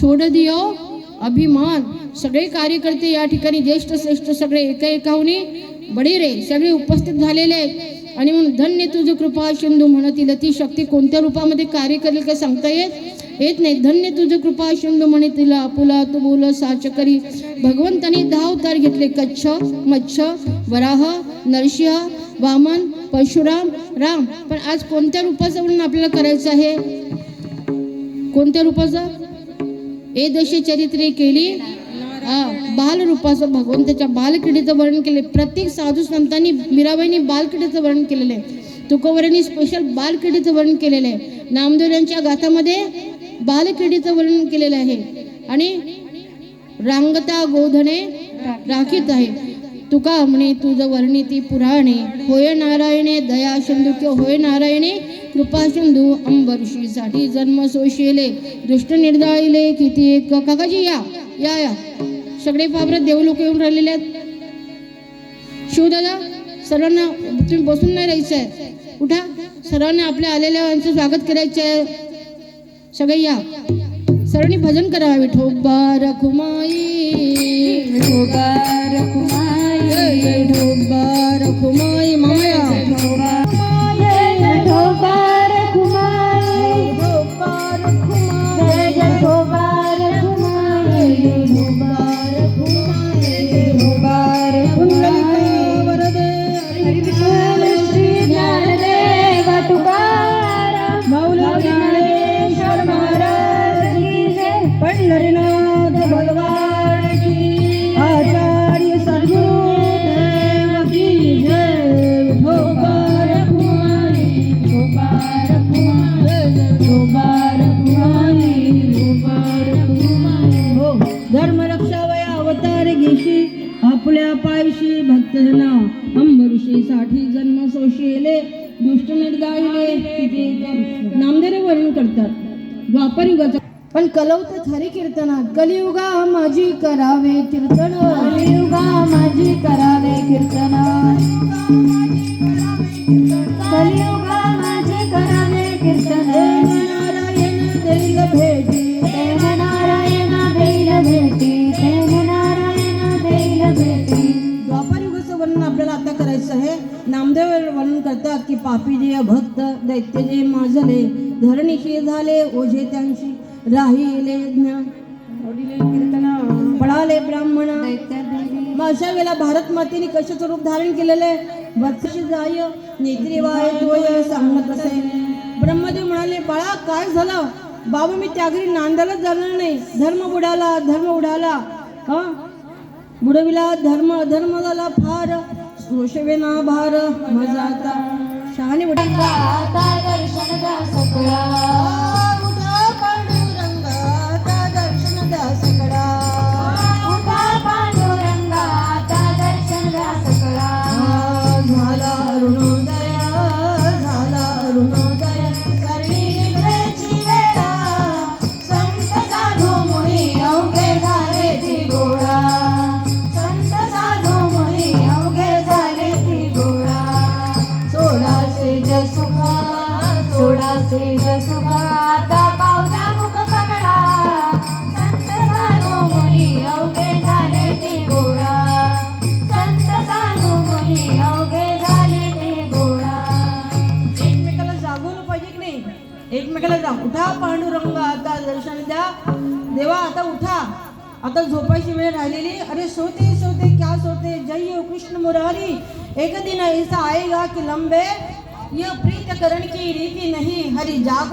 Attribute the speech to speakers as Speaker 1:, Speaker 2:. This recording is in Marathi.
Speaker 1: छोड दियो. अभिमान. सगळे कार्यकर्ते या ठिकाणी ज्येष्ठ श्रेष्ठ सगळे एका एकाहुनी बडे रे. सगळे उपस्थित झालेले आहेत. आणि म्हणून धन्य तुझं कृपा सिंधू म्हणतील ती शक्ती कोणत्या रूपामध्ये कार्य करेल का सांगता येत? येत नाही. धन्य तुझं कृपा सिंधू तिला आपुला तू बोल साच करी. भगवंताने दहा अवतार घेतले. कच्छ मच्छ वराह नरसिंह वामन परशुराम राम. पण आज कोणत्या रूपाचं म्हणून आपल्याला करायचं आहे? कोणत्या रूपाचं? ए दशी चरित्रे केली बालरूपाचं भगवान त्याच्या भगवंताच्या बालक्रीडेचं वर्णन केले. प्रत्येक साधू संतांनी मीराबाईंनी बालक्रीडेचं वर्णन केलेलं आहे. तुकोवरांनी स्पेशल बालक्रीडेचं वर्णन केलेलं आहे. नामदेव यांच्या गाथामध्ये बालक्रीडेचं वर्णन केलेलं आहे. आणि रांगता गोधने राखीत आहे. तुका म्हणे तुझं वर्णिती पुराणे. होय नारायणे दया सिंधू किंवा होय नारायणे कृपा सिंधू अंबऋषीसाठी जन्म सोशिले. दुष्ट निर्दाळिले किती एक. काकाजी या या या. सगळे फाबरत देव लोक येऊन राहिलेले आहेत. शिवदादा सर्वांना तुम्ही बसून नाही राहायचं आहे. उठा. सर्वांना आपल्या आलेल्या स्वागत करायचं आहे. सगळे या. सर्वांनी भजन करावे. विठोबा रखुमाई
Speaker 2: साठी जन्म सोशिले दुष्ट नामदेव वर्णन करतात. द्वापर युगाचा पण कलवत खरी कीर्तना कलियुगा माझी करावे कीर्तन कलियुगा माझी करावे कीर्तन नामदेव वर्णन करतात की पापी जे भक्त दैत्य जे माजले धरणीशी झाले ओझे त्यांशी राहिले ज्ञान पळाले ब्राह्मण. मग अशा वेळेला भारत मातेने कशाचं रूप धारण केलेलं? आहे वत्सशी जाय नेत्री वाय तोय सांगत असे. आहे ब्रह्मदेव म्हणाले बाळा काय झालं? बाबा मी त्यागरी नांदायलाच जाणार नाही. धर्म बुडाला धर्म उडाला हा? बुडविला धर्म अधर्म झाला फार. रोषवेना भार मजाता। शहाणी दर्शन एकमेकाला जा की नाही? एकमेकाला उठा पांडुरंग आता दर्शन द्या. देवा आता उठा. आता झोपायची वेळ राहिलेली. अरे सोते सोते क्या सोते. जय हो, कृष्ण मुरारी. एक दिन ऐसा आएगा कि लंबे यह प्रीत करण की रीति नहीं हरि जाग।